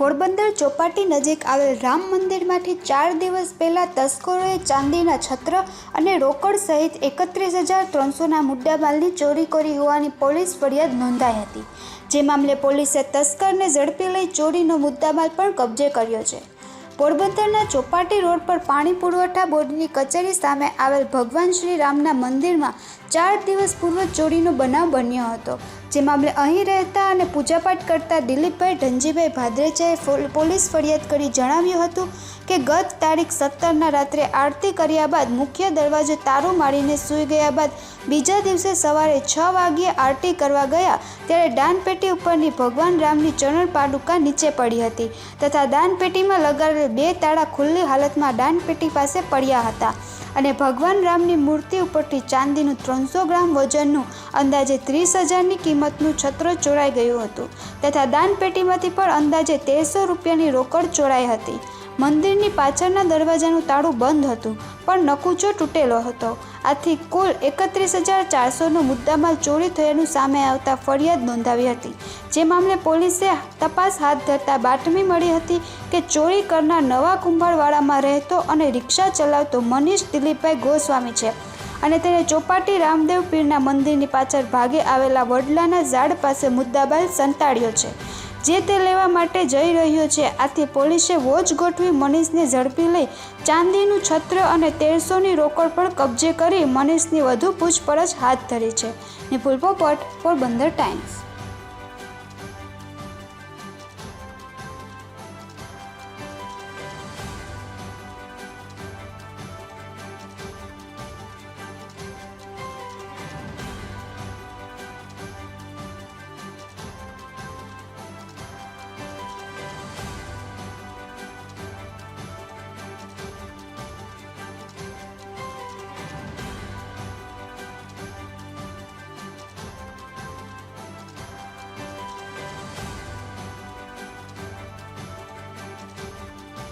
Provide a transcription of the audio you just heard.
પોરબંદર ચોપાટી નજીક આવેલ રામ મંદિરમાંથી ચાર દિવસ પહેલાં તસ્કરોએ ચાંદીના છત્ર અને રોકડ સહિત એકત્રીસ હજાર ત્રણસોના મુદ્દામાલની ચોરી કરી હોવાની પોલીસ ફરિયાદ નોંધાઈ હતી. જે મામલે પોલીસે તસ્કરને ઝડપી લઈ ચોરીનો મુદ્દામાલ પણ કબજે કર્યો છે. પોરબંદરના ચોપાટી રોડ પર પાણી પુરવઠા બોર્ડની કચેરી સામે આવેલ ભગવાન શ્રી રામના મંદિરમાં ચાર દિવસ પૂર્વ ચોરીનો બનાવ બન્યો હતો. જે મામલે અહીં રહેતા અને પૂજાપાઠ કરતા દિલીપભાઈ ધનજીભાઈ ભાદ્રેજાએ પોલીસ ફરિયાદ કરી જણાવ્યું હતું કે ગત તારીખ સત્તરના રાત્રે આરતી કર્યા બાદ મુખ્ય દરવાજો તારું મારીને સૂઈ ગયા બાદ બીજા દિવસે સવારે છ વાગ્યે આરતી કરવા ગયા ત્યારે દાનપેટી ઉપરની ભગવાન રામની ચરણ પાદુકા નીચે પડી હતી તથા દાનપેટીમાં લગાડેલ બે તાળા ખુલ્લી હાલતમાં દાનપેટી પાસે પડ્યા હતા. અને ભગવાન રામની મૂર્તિ ઉપરથી ચાંદીનું ત્રણસો ગ્રામ વજનનું અંદાજે ત્રીસ હજારની કિંમતનું છત્ર ચોરાઈ ગયું હતું. તથા દાનપેટીમાંથી પણ અંદાજે તેરસો રૂપિયાની રોકડ ચોરાઈ હતી. મંદિરની પાછળના દરવાજાનું તાળું બંધ હતું, પણ નકુચો તૂટેલો હતો. આથી કુલ એકત્રીસ હજાર ચારસોનો મુદ્દામાલ ચોરી થયાનું સામે આવતા ફરિયાદ નોંધાવી હતી. જે મામલે પોલીસે તપાસ હાથ ધરતા બાતમી મળી હતી કે ચોરી કરનાર નવા કુંભારવાડામાં રહેતો અને રિક્ષા ચલાવતો મનીષ દિલીપભાઈ ગોસ્વામી છે અને તેને ચોપાટી રામદેવ પીરના મંદિરની પાછળ ભાગે આવેલા વડલાના ઝાડ પાસે મુદ્દાબાલ સંતાડ્યો છે. જે તે લેવા માટે જઈ રહ્યો છે, આથી પોલીસે વોચ ગોઠવી મનીષને ઝડપી લઈ ચાંદીનું છત્ર અને તેરસોની રોકડ પણ કબજે કરી મનીષની વધુ પૂછપરછ હાથ ધરી છે. નિપુલ પોપટ, પોરબંદર ટાઈમ્સ.